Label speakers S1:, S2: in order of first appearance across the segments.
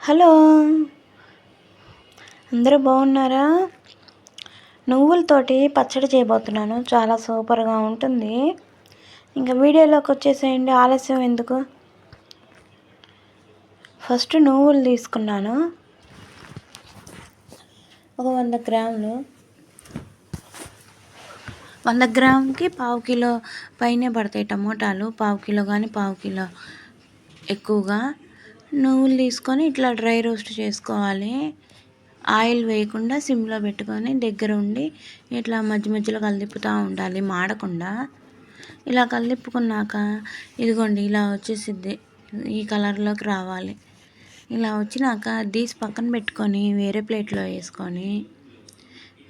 S1: Hello. అందరూ బాగున్నారా? నువ్వులతోటి పచ్చడి చేయబోతున్నాను. చాలా సూపర్గా ఉంటుంది. ఇంకా వీడియోలోకి వచ్చేసేయండి. ఆలస్యం ఎందుకు? ఫస్ట్ నువ్వులు తీసుకున్నాను. ఒక వంద గ్రాములు. వంద గ్రాముకి పావు కిలో పైనే పడతాయి టమోటాలు. పావు కిలో కానీ పావు కిలో ఎక్కువగా. నువ్వులు తీసుకొని ఇట్లా డ్రై రోస్ట్ చేసుకోవాలి. ఆయిల్ వేయకుండా సిమ్లో పెట్టుకొని దగ్గర ఉండి ఇట్లా మధ్య మధ్యలో కలిపుతూ ఉండాలి మాడకుండా. ఇలా కలిపుకున్నాక ఇదిగోండి ఇలా వచ్చేసిద్ది. ఈ కలర్లోకి రావాలి. ఇలా వచ్చినాక తీసి పక్కన పెట్టుకొని వేరే ప్లేట్లో వేసుకొని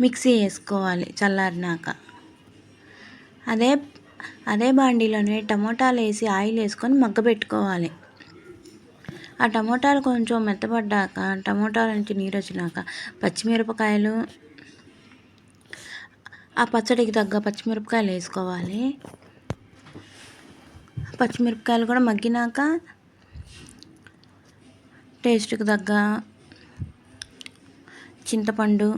S1: మిక్సీ వేసుకోవాలి చల్లారినాక. అదే అదే బాండీలోనే టమోటాలు వేసి ఆయిల్ వేసుకొని మగ్గ పెట్టుకోవాలి. ఆ టమోటాలు కొంచెం మెత్తపడ్డాక టమోటాల నుంచి నీరు వచ్చినాక పచ్చిమిరపకాయలు ఆ పచ్చడికి తగ్గ పచ్చిమిరపకాయలు వేసుకోవాలి. పచ్చిమిరపకాయలు కూడా మగ్గినాక టేస్ట్కి తగ్గ చింతపండు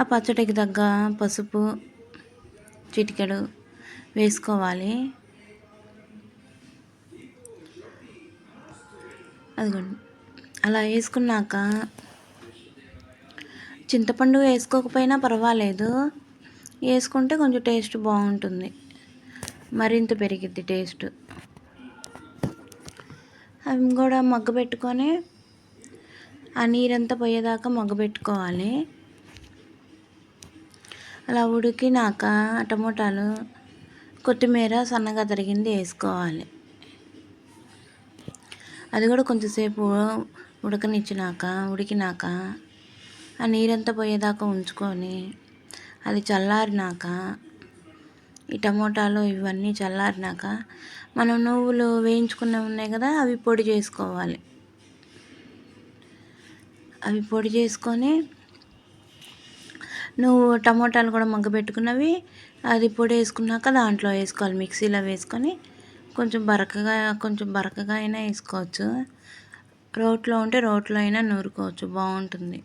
S1: ఆ పచ్చడికి తగ్గ పసుపు చిటికెడు వేసుకోవాలి. అదిగోండి. అలా వేసుకున్నాక చింతపండు వేసుకోకపోయినా పర్వాలేదు. వేసుకుంటే కొంచెం టేస్ట్ బాగుంటుంది. మరింత పెరిగిద్ది టేస్ట్. అవి కూడా మగ్గబెట్టుకొని ఆ నీరంతా పోయేదాకా మగ్గబెట్టుకోవాలి అలా ఉడికినాక టమోటాలు కొత్తిమీర సన్నగా తరిగింది వేసుకోవాలి. అది కూడా కొంచెంసేపు ఉడకనిచ్చినాక ఉడికినాక ఆ నీరంతా పోయేదాకా ఉంచుకొని అది చల్లారినాక ఈ టమోటాలు ఇవన్నీ చల్లారినాక మనం నువ్వులు వేయించుకున్నవి ఉన్నాయి కదా అవి పొడి చేసుకోవాలి. అవి పొడి చేసుకొని నువ్వు టమోటాలు కూడా మగ్గబెట్టుకున్నవి అది పొడి వేసుకున్నాక దాంట్లో వేసుకోవాలి మిక్సీలో వేసుకొని కొంచెం బరకగా కొంచెం బరకగా అయినా వేసుకోవచ్చు. రోట్లో ఉంటే రోట్లో అయినా నూరుకోవచ్చు. బాగుంటుంది.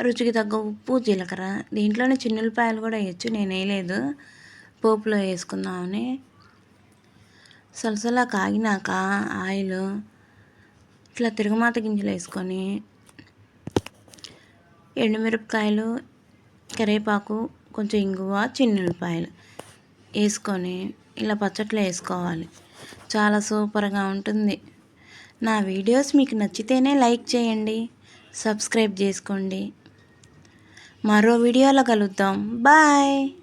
S1: రుచికి తగ్గ ఉప్పు జీలకర్ర. దీంట్లోనే చిన్నులపాయలు కూడా వేయచ్చు. నేను వేయలేదు. పోపులో వేసుకుందామని. సలసలా కాగినాక ఆయిల్ ఇట్లా తిరగమాత గింజలు వేసుకొని ఎండుమిరపకాయలు కరివేపాకు కొంచెం ఇంగువ చిన్నులపాయలు వేసుకొని ఇలా పచ్చట్లో వేసుకోవాలి. చాలా సూపర్గా ఉంటుంది. నా వీడియోస్ మీకు నచ్చితేనే లైక్ చేయండి సబ్స్క్రైబ్ చేసుకోండి. మరో వీడియోలో కలుద్దాం. బాయ్!